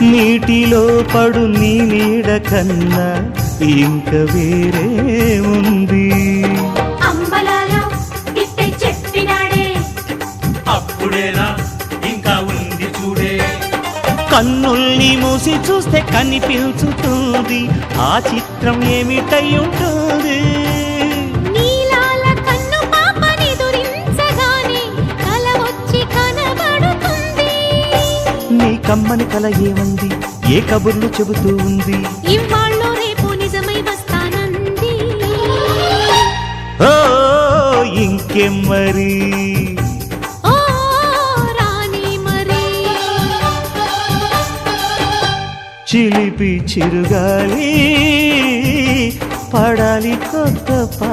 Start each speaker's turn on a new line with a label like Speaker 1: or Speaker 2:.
Speaker 1: నీటిలో పడు నీ నీడ కన్నా ఇంక వేరే ఉంది.
Speaker 2: అప్పుడేనా ఇంకా ఉంది చూడే.
Speaker 1: కన్నుల్ని మూసి చూస్తే కనిపించుతుంది. ఆ చిత్రం ఏమిటై ఉంటుంది? కమ్మని కల ఏమంది? ఏ కబుర్లు చెబుతూ ఉంది?
Speaker 3: ఇవాళ్ళు రేపు నిజమై వస్తానంది.
Speaker 1: ఓ ఇంకేం మరి?
Speaker 3: ఓ రాణి మరి.
Speaker 1: చిలిపి చిరుగాలి పడాలి కొత్త పా